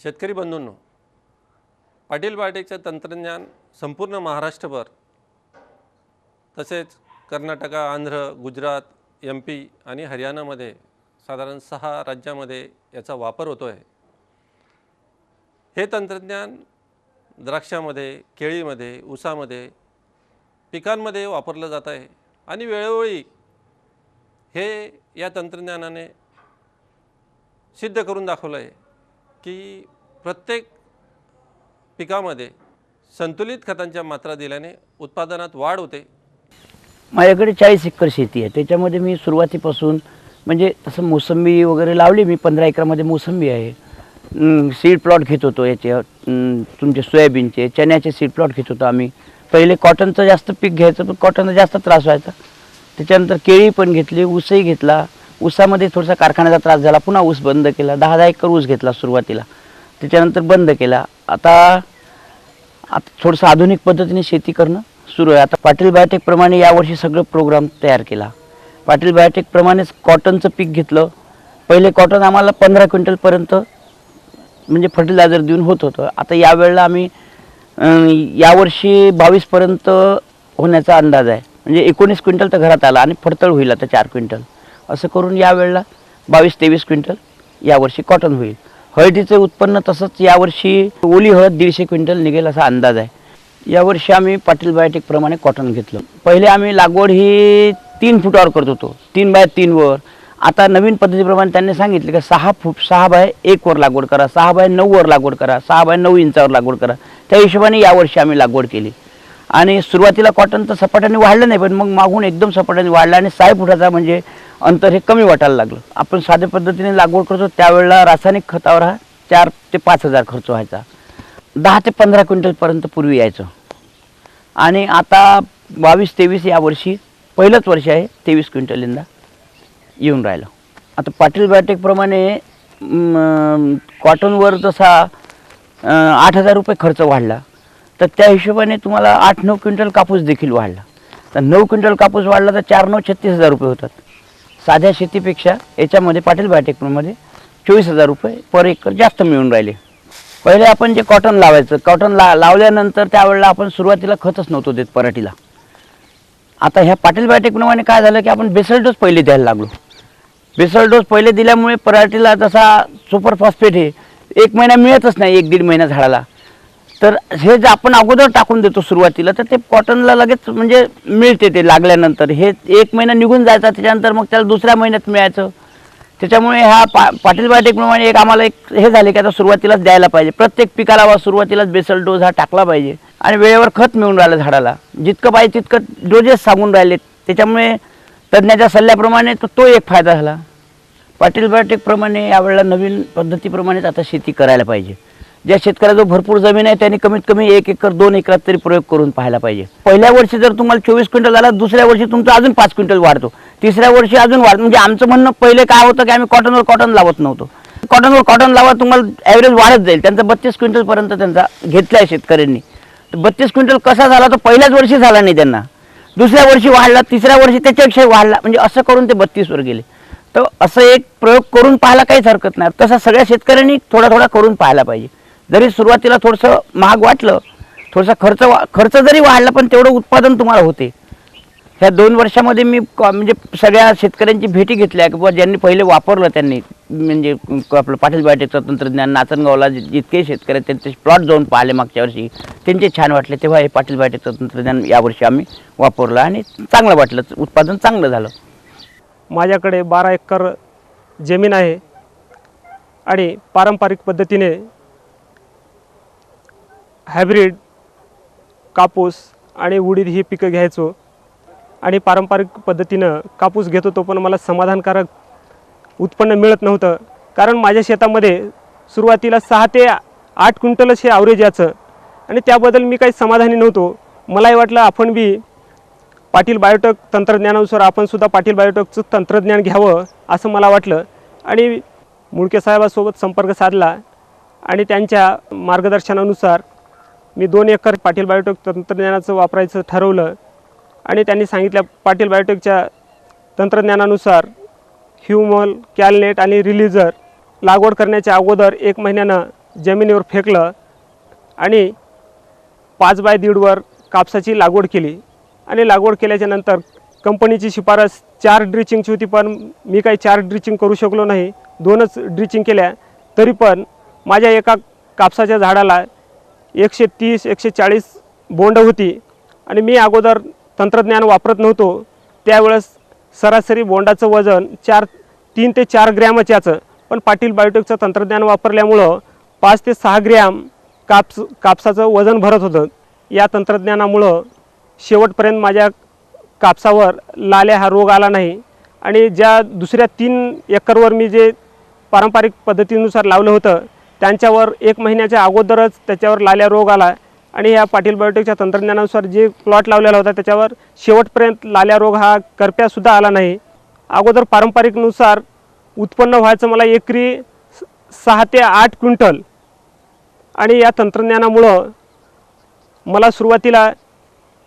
शेतकरी बंधूंनो पाटील बायोटेकचं तंत्रज्ञान संपूर्ण महाराष्ट्रभर तसेच कर्नाटका आंध्र गुजरात एम पी आणि हरियाणामध्ये साधारण सहा राज्यामध्ये याचा वापर होतो आहे हे तंत्रज्ञान द्राक्षामध्ये केळीमध्ये ऊसामध्ये पिकांमध्ये वापरलं जात आहे आणि वेळोवेळी हे या तंत्रज्ञानाने सिद्ध करून दाखवलं आहे की प्रत्येक पिकामध्ये संतुलित खतांच्या मात्रा दिल्याने उत्पादनात वाढ होते. माझ्याकडे चाळीस एकर शेती आहे. त्याच्यामध्ये मी सुरुवातीपासून म्हणजे तसं मोसंबी वगैरे लावली मी पंधरा एकरामध्ये मोसंबी आहे. सीड प्लॉट घेत होतो याचे तुमचे सोयाबीनचे चण्याचे सीड प्लॉट घेत होतो आम्ही. पहिले कॉटनचं जास्त पीक घ्यायचं पण कॉटनचा जास्त त्रास व्हायचा. त्याच्यानंतर केळी पण घेतली ऊसही घेतला. ऊसामध्ये थोडासा कारखान्याचा त्रास झाला पुन्हा ऊस बंद केला दहा दहा एकर ऊस घेतला सुरुवातीला. त्याच्यानंतर बंद केला. आता आता थोडंसं आधुनिक पद्धतीने शेती करणं सुरू आहे. आता पाटील बायोटेकप्रमाणे यावर्षी सगळं प्रोग्राम तयार केला. पाटील बायोटेकप्रमाणेच कॉटनचं पीक घेतलं. पहिले कॉटन आम्हाला पंधरा क्विंटलपर्यंत म्हणजे फर्टिलायझर देऊन होत होतं. आता यावेळेला आम्ही यावर्षी बावीसपर्यंत होण्याचा अंदाज आहे. म्हणजे एकोणीस क्विंटल तर घरात आला आणि फडतळ होईल आता चार क्विंटल. असं करून यावेळेला बावीस तेवीस क्विंटल यावर्षी कॉटन होईल. हळदीचं उत्पन्न तसंच यावर्षी ओली हळद दीडशे क्विंटल निघेल असा अंदाज आहे. यावर्षी आम्ही पाटील बायोटेकप्रमाणे कॉटन घेतलं. पहिले आम्ही लागवड ही तीन फुटावर करत होतो. तीन बाय तीनवर आता नवीन पद्धतीप्रमाणे त्यांनी सांगितले की सहा फूट सहा बाय एकवर लागवड करा सहा बाय नऊवर लागवड करा सहा बाय नऊ इंचावर लागवड करा. त्या हिशोबाने यावर्षी आम्ही लागवड केली. आणि सुरुवातीला कॉटन तर सपाट्याने वाढलं नाही पण मग मागून एकदम सपाट्याने वाढलं आणि साय फुटाचा म्हणजे अंतर हे कमी वाटायला लागलं. आपण साध्या पद्धतीने लागवड करतो त्यावेळेला रासायनिक खतावर हा चार ते पाच हजार खर्च व्हायचा. दहा ते पंधरा क्विंटलपर्यंत पूर्वी यायचं. आणि आता बावीस तेवीस या वर्षी पहिलंच वर्ष आहे तेवीस क्विंटल यंदा येऊन राहिलं. आता पाटील बायोटेकप्रमाणे कॉटनवर जसा आठ हजार रुपये खर्च वाढला. तर त्या हिशोबाने तुम्हाला आठ नऊ क्विंटल कापूस देखील वाढला. तर नऊ क्विंटल कापूस वाढला तर चार नऊ छत्तीस हजार रुपये होतात. साध्या शेतीपेक्षा याच्यामध्ये पाटील बायोटेकमध्ये चोवीस हजार रुपये पर एकर जास्त मिळून राहिले. पहिले आपण जे कॉटन लावायचं कॉटन ला लावल्यानंतर त्यावेळेला आपण सुरुवातीला खतच नव्हतो देत पराठीला. आता ह्या पाटील बायोटेकप्रमाणे काय झालं की आपण बेसल डोस पहिले द्यायला लागलो. बेसल डोस पहिले दिल्यामुळे पराठीला जसा सुपर फॉस्फेट हे एक महिना मिळतच नाही एक दीड महिना झाडाला. तर हे जे आपण अगोदर टाकून देतो सुरुवातीला तर ते कॉटनला लगेच म्हणजे मिळते ते लागल्यानंतर. हे एक महिना निघून जायचा त्याच्यानंतर मग त्याला दुसऱ्या महिन्यात मिळायचं. त्याच्यामुळे हा पा पाटील बायोटेकप्रमाणे एक आम्हाला एक हे झाले की आता सुरुवातीलाच द्यायला पाहिजे. प्रत्येक पिकाला बा सुरुवातीलाच बेसल डोस हा टाकला पाहिजे. आणि वेळेवर खत मिळून राहिलं झाडाला. जितकं पाहिजे तितकं डोजेस सांगून राहिले. त्याच्यामुळे तज्ज्ञाच्या सल्ल्याप्रमाणे तो तो एक फायदा झाला. पाटील बायोटेकप्रमाणे यावेळेला नवीन पद्धतीप्रमाणेच आता शेती करायला पाहिजे. ज्या शेतकऱ्याजवळ भरपूर जमीन आहे त्यांनी कमीत कमी एक एकर दोन एकरात तरी प्रयोग करून पाहायला पाहिजे. पहिल्या वर्षी जर तुम्हाला चोवीस क्विंटल झाला दुसऱ्या वर्षी तुमचं अजून पाच क्विंटल वाढतो. तिसऱ्या वर्षी अजून वाढतो. म्हणजे आमचं म्हणणं पहिले काय होतं की आम्ही कॉटनवर कॉटन लावत नव्हतो. कॉटनवर कॉटन लावा तुम्हाला ॲव्हरेज वाढत जाईल. त्यांचा बत्तीस क्विंटलपर्यंत त्यांचा घेतला आहे शेतकऱ्यांनी. तर बत्तीस क्विंटल कसा झाला तो पहिल्याच वर्षी झाला नाही त्यांना. दुसऱ्या वर्षी वाढला तिसऱ्या वर्षी त्याच्यापेक्षा वाढला. म्हणजे असं करून ते बत्तीसवर गेले. तर असं एक प्रयोग करून पाहायला काहीच हरकत नाही. तसा सगळ्या शेतकऱ्यांनी थोडा थोडा करून पाहायला पाहिजे. जरी सुरुवातीला थोडंसं महाग वाटलं थोडासा खर्च वा खर्च जरी वाढला पण तेवढं उत्पादन तुम्हाला होते. ह्या दोन वर्षामध्ये मी म्हणजे सगळ्या शेतकऱ्यांची भेटी घेतल्या किंवा ज्यांनी पहिले वापरलं त्यांनी म्हणजे क- आपलं पाटील बाटेचं तंत्रज्ञान नाचनगावला जितके शेतकरी आहेत त्यांचे प्लॉट जाऊन पाहिले मागच्या वर्षी त्यांचे छान वाटले. तेव्हा हे पाटील बाटेचं तंत्रज्ञान यावर्षी आम्ही वापरलं आणि चांगलं वाटलं उत्पादन चांगलं झालं. माझ्याकडे बारा एकर जमीन आहे आणि पारंपरिक पद्धतीने हायब्रीड कापूस आणि उडीद ही पिकं घ्यायचो. आणि पारंपरिक पद्धतीनं कापूस घेत होतो पण मला समाधानकारक उत्पन्न मिळत नव्हतं. कारण माझ्या शेतामध्ये सुरुवातीला सहा ते आठ क्विंटलच हे ॲव्हरेज याचं. आणि त्याबद्दल मी काही समाधानी नव्हतो. मलाही वाटलं आपण बी पाटील बायोटेक तंत्रज्ञानानुसार आपणसुद्धा पाटील बायोटेकचं तंत्रज्ञान घ्यावं असं मला वाटलं. आणि मुळके साहेबासोबत संपर्क साधला आणि त्यांच्या मार्गदर्शनानुसार मी दोन एकर पाटील बायोटेक तंत्रज्ञानाचं वापरायचं ठरवलं आणि त्यांनी सांगितल्या पाटील बायोटेकच्या तंत्रज्ञानानुसार ह्युमल कॅलनेट आणि रिलीजर लागवड करण्याच्या अगोदर एक महिन्यानं जमिनीवर फेकलं आणि पाच बाय दीडवर कापसाची लागवड केली. आणि लागवड केल्याच्यानंतर कंपनीची शिफारस चार ड्रिचिंगची होती पण मी काही चार ड्रिचिंग करू शकलो नाही. दोनच ड्रिचिंग केल्या तरी पण माझ्या एका कापसाच्या झाडाला एकशे तीस एकशे चाळीस बोंड होती. आणि मी अगोदर तंत्रज्ञान वापरत नव्हतो. त्यावेळेस सरासरी बोंडाचं वजन चार तीन ते चार ग्रॅमच याचं. पण पाटील बायोटेकचं तंत्रज्ञान वापरल्यामुळं पाच ते सहा ग्रॅम कापस कापसाचं वजन भरत होतं. या तंत्रज्ञानामुळं शेवटपर्यंत माझ्या कापसावर लाल्या हा रोग आला नाही. आणि ज्या दुसऱ्या तीन एकरवर मी जे पारंपरिक पद्धतीनुसार लावलं होतं त्यांच्यावर एक महिन्याच्या अगोदरच त्याच्यावर लाल्या रोग आला. आणि या पाटील बायोटेकच्या तंत्रज्ञानानुसार जे प्लॉट लावलेला होता त्याच्यावर शेवटपर्यंत लाल्या रोग हा करप्यासुद्धा आला नाही. अगोदर पारंपरिकनुसार उत्पन्न व्हायचं मला एकरी सहा ते आठ क्विंटल. आणि या तंत्रज्ञानामुळं मला सुरुवातीला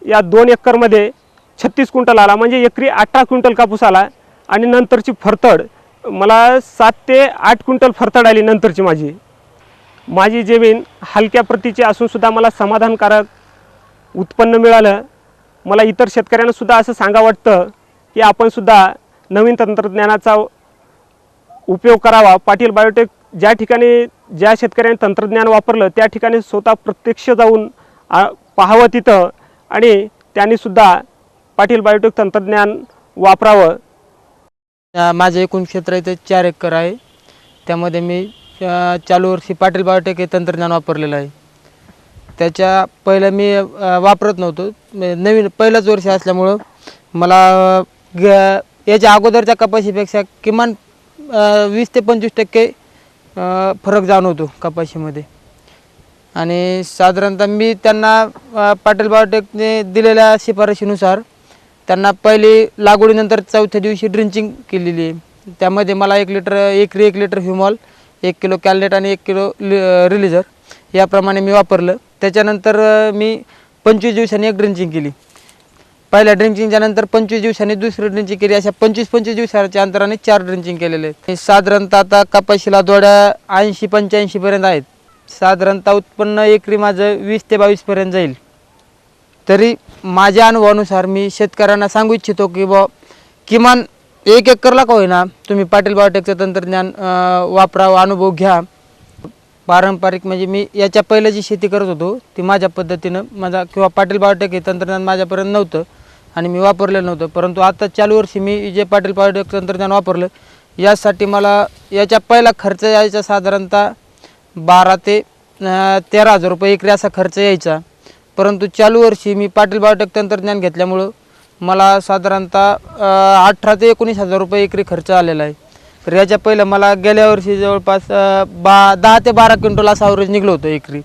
या दोन एकरमध्ये छत्तीस क्विंटल आला. म्हणजे एकरी अठरा क्विंटल कापूस आला आणि नंतरची फरतड. मला सात ते आठ क्विंटल फरतड आली नंतरची माझी. माझी जमीन हलक्या प्रतीची असूनसुद्धा मला समाधानकारक उत्पन्न मिळालं. मला इतर शेतकऱ्यांनासुद्धा असं सांगा वाटतं की आपणसुद्धा नवीन तंत्रज्ञानाचा उपयोग करावा. पाटील बायोटेक ज्या ठिकाणी ज्या शेतकऱ्यांनी तंत्रज्ञान वापरलं त्या ठिकाणी स्वतः प्रत्यक्ष जाऊन पाहावं तिथं आणि त्यांनीसुद्धा पाटील बायोटेक तंत्रज्ञान वापरावं. माझं एकूण क्षेत्र इथे चार एकर आहे. त्यामध्ये मी चालू वर्षी पाटील बायोटेक हे तंत्रज्ञान वापरलेलं आहे. त्याच्या पहिलं मी अ, वापरत नव्हतो. नवीन पहिलंच वर्ष असल्यामुळं मला ग याच्या अगोदरच्या कपाशीपेक्षा किमान अ, वीस ते पंचवीस टक्के अ, फरक जाणवतो कपाशीमध्ये. आणि साधारणतः मी त्यांना अ, पाटील बायोटेकने दिलेल्या शिफारशीनुसार त्यांना पहिली लागवडीनंतर चौथ्या दिवशी ड्रिंचिंग केलेली आहे. त्यामध्ये मला एक लिटर एकरी एक लिटर ह्युमॉल एक किलो कॅलनेट आणि एक किलो रिलीजर याप्रमाणे मी वापरलं. त्याच्यानंतर मी पंचवीस दिवसांनी एक ड्रिंचिंग केली. पहिल्या ड्रिंचिंगच्या नंतर पंचवीस दिवसांनी दुसरी ड्रिंचिंग केली. अशा पंचवीस पंचवीस दिवसाच्या अंतराने चार ड्रिंचिंग केलेले आहेत. साधारणतः आता कपाशीला दोड्या ऐंशी पंच्याऐंशीपर्यंत आहेत. साधारणतः उत्पन्न एकरी माझं वीस ते बावीसपर्यंत जाईल. तरी माझ्या अनुभवानुसार मी शेतकऱ्यांना सांगू इच्छितो की बा किमान एक एकरला का होईना तुम्ही पाटील बायोटेकचं तंत्रज्ञान वापरावं अनुभव घ्या. पारंपरिक म्हणजे मी याच्या पहिलं जी शेती करत होतो ती माझ्या पद्धतीनं माझा किंवा पाटील बायोटेक हे तंत्रज्ञान माझ्यापर्यंत नव्हतं आणि मी वापरलेलं नव्हतं. परंतु आता चालू वर्षी मी जे पाटील बायोटेक तंत्रज्ञान वापरलं यासाठी मला याच्या पहिला खर्च यायचा साधारणतः बारा ते तेरा हजार रुपये एकरी असा खर्च यायचा. परंतु चालू वर्षी मी पाटील बायोटेक तंत्रज्ञान घेतल्यामुळं मला साधारणतः अठरा ते एकोणीस हजार रुपये एकरी खर्च आलेला आहे. तर याच्या पहिलं मला गेल्या वर्षी जवळपास बा दहा ते बारा क्विंटल असा ॲव्हरेज निघलं होतं एकरी.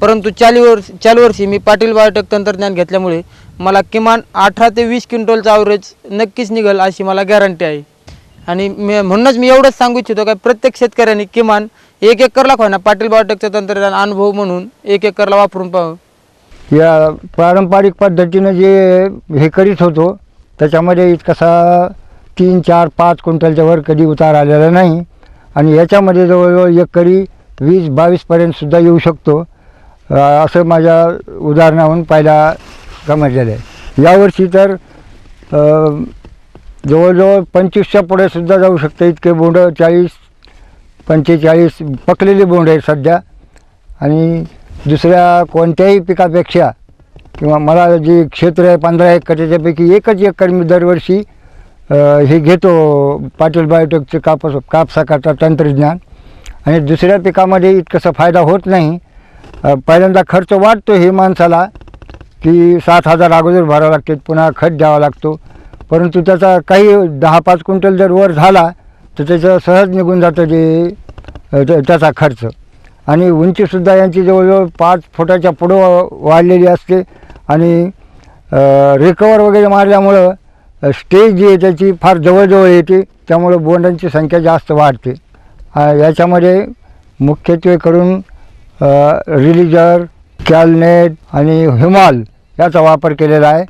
परंतु चालू वर्ष चालू वर्षी मी पाटील बायोटेक तंत्रज्ञान घेतल्यामुळे मला किमान अठरा ते वीस क्विंटलचा ॲव्हरेज नक्कीच निघेल अशी मला गॅरंटी आहे. आणि मी म्हणूनच मी एवढंच सांगू इच्छितो का प्रत्येक शेतकऱ्यांनी किमान एक एकरला होईना पाटील बायोटेकचं तंत्रज्ञान अनुभव म्हणून एक एकरला वापरून पाहावं. या पारंपरिक पद्धतीनं जे हे करीत होतो त्याच्यामध्ये इतकासा तीन चार पाच क्विंटलच्या वर कधी उतार आलेला नाही. आणि याच्यामध्ये जवळजवळ एकरी वीस बावीसपर्यंतसुद्धा येऊ शकतो. असं माझ्या उदाहरणाहून पाहायला समजलेलं आहे. यावर्षी तर जवळजवळ पंचवीसच्या पुढे सुद्धा जाऊ शकतं इतके बोंड चाळीस पंचेचाळीस पकलेली बोंड आहे सध्या. आणि दुसऱ्या कोणत्याही पिकापेक्षा किंवा मला जे क्षेत्र आहे पंधरा एकर त्याच्यापैकी एकच एकर मी दरवर्षी हे घेतो पाटील बायोटेकचं कापस कापसाकरता तंत्रज्ञान. आणि दुसऱ्या पिकामध्ये इतकसा फायदा होत नाही. पहिल्यांदा खर्च वाढतो हे माणसाला की सात हजार अगोदर भरावं लागते पुन्हा खत द्यावा लागतो. परंतु त्याचा काही दहा पाच क्विंटल जर वर झाला तर त्याचं सहज निघून जातं जे त्याचा खर्च. आणि उंचीसुद्धा यांची जवळजवळ पाच फुटाच्या पुढं वाढलेली असते. आणि रिकवर वगैरे मारल्यामुळं स्टेज जी आहे त्याची फार जवळजवळ येते. त्यामुळं बोंडांची संख्या जास्त वाढते. याच्यामध्ये मुख्यत्वे करून रिलिजर कॅलनेट आणि हिमाल याचा वापर केलेला आहे.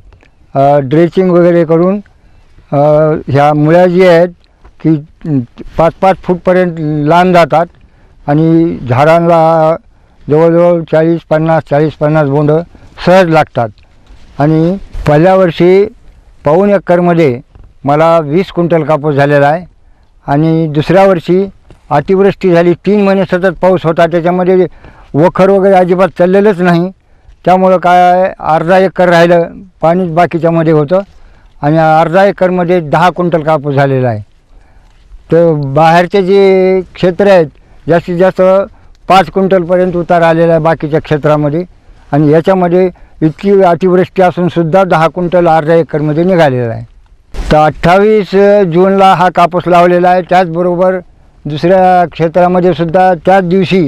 ड्रेचिंग वगैरे करून ह्या मुळ्या जी आहेत की पाच पाच फूटपर्यंत लांब जातात. आणि झाडांना जवळजवळ चाळीस पन्नास चाळीस पन्नास बोंडं सहज लागतात. आणि पहिल्या वर्षी पाऊण एकरमध्ये मला वीस क्विंटल कापूस झालेला आहे. आणि दुसऱ्या वर्षी अतिवृष्टी झाली. तीन महिने सतत पाऊस होता. त्याच्यामध्ये वखर वगैरे अजिबात चाललेलंच नाही. त्यामुळं काय अर्धा एकर राहिलं पाणीच बाकीच्यामध्ये होतं. आणि अर्धा एकरमध्ये दहा क्विंटल कापूस झालेला आहे. तर बाहेरचे जे क्षेत्र आहेत जास्तीत जास्त पाच क्विंटलपर्यंत उतार आलेला आहे बाकीच्या क्षेत्रामध्ये. आणि याच्यामध्ये इतकी अतिवृष्टी असूनसुद्धा दहा क्विंटल अर्धा एकरमध्ये निघालेला आहे. तर अठ्ठावीस जूनला हा कापूस लावलेला आहे. त्याचबरोबर दुसऱ्या क्षेत्रामध्ये सुद्धा त्याच दिवशी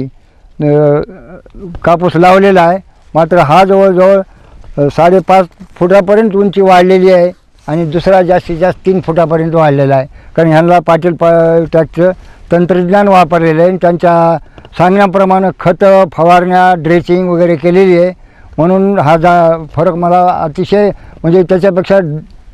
कापूस लावलेला आहे. मात्र हा जवळजवळ साडेपाच फुटापर्यंत उंची वाढलेली आहे आणि दुसरा जास्तीत जास्त तीन फुटापर्यंत वाढलेला आहे. कारण ह्यांना पाटील पा त्याचं तंत्रज्ञान वापरलेलं आहे. आणि त्यांच्या सांगण्याप्रमाणे खतं फवारण्या ड्रेसिंग वगैरे केलेली आहे. म्हणून हा जा फरक मला अतिशय म्हणजे त्याच्यापेक्षा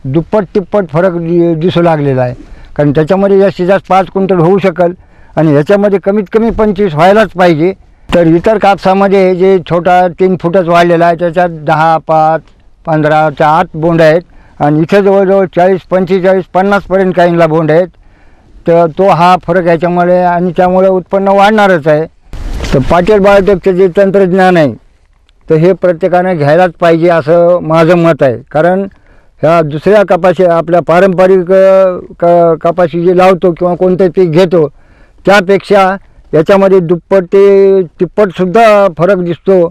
दुप्पट तिप्पट फरक दि दिसू लागलेला आहे. कारण त्याच्यामध्ये जास्तीत जास्त पाच क्विंटल होऊ शकेल आणि ह्याच्यामध्ये कमीत कमी पंचवीस व्हायलाच पाहिजे. तर इतर कापसामध्ये जे छोटा तीन फुटच वाढलेला आहे त्याच्यात दहा पाच पंधराच्या आत बोंड आहेत. आणि इथे जवळजवळ चाळीस पंचेचाळीस पन्नासपर्यंत काहींना बोंड आहेत. तर तो हा फरक याच्यामुळे आणि त्यामुळे उत्पन्न वाढणारच आहे. तर पाटील बायोटेकचं जे तंत्रज्ञान आहे तर हे प्रत्येकाने घ्यायलाच पाहिजे असं माझं मत आहे. कारण ह्या दुसऱ्या कपाशी आपल्या पारंपरिक क कपाशी जे लावतो किंवा कोणतं पीक घेतो त्यापेक्षा याच्यामध्ये दुप्पट ते तिप्पटसुद्धा फरक दिसतो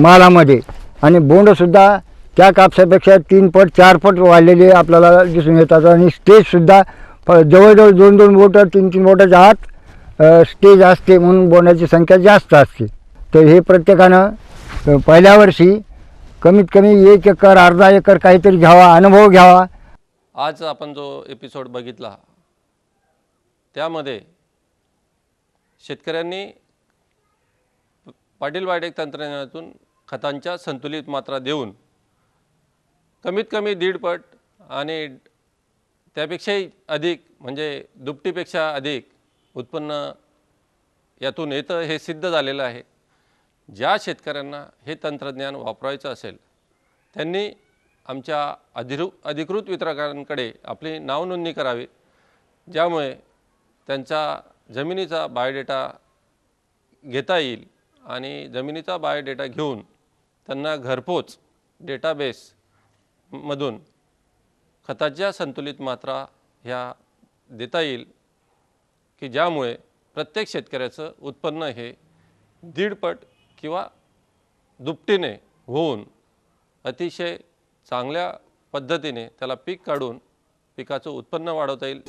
मालामध्ये. आणि बोंडसुद्धा त्या कापसापेक्षा तीन पट चार पट वाढलेले आपल्याला दिसून येतात आणि स्टेजसुद्धा प जवळजवळ दोन दोन बोटं तीन तीन बोटाच्या आत स्टेज असते म्हणून बोंडाची संख्या जास्त असते. तर हे प्रत्येकानं पहिल्या वर्षी कमीत कमी एक एकर अर्धा एकर काहीतरी घ्यावा अनुभव घ्यावा. आज आपण जो एपिसोड बघितला त्यामध्ये शेतकऱ्यांनी पाटील तंत्रज्ञानातून खतांच्या संतुलित मात्रा देऊन कमीत कमी दीडपट आणि त्यापेक्षाही अधिक म्हणजे दुपटीपेक्षा अधिक उत्पन्न यातून येतं हे सिद्ध झालेलं आहे. ज्या शेतकऱ्यांना हे तंत्रज्ञान वापरायचं असेल त्यांनी आमच्या अधिरु अधिकृत वितरकांकडे आपली नावनोंदणी करावी. ज्यामुळे त्यांचा जमिनीचा बायोडेटा घेता येईल आणि जमिनीचा बायोडेटा घेऊन त्यांना घरपोच डेटाबेसमधून खताच्या संतुलित मात्रा ह्या देता येईल की ज्यामुळे प्रत्येक शेतकऱ्याचं उत्पन्न हे दीडपट किंवा दुपटीने होऊन अतिशय चांगल्या पद्धतीने त्याला पीक काढून पिकाचं उत्पन्न वाढवता येईल.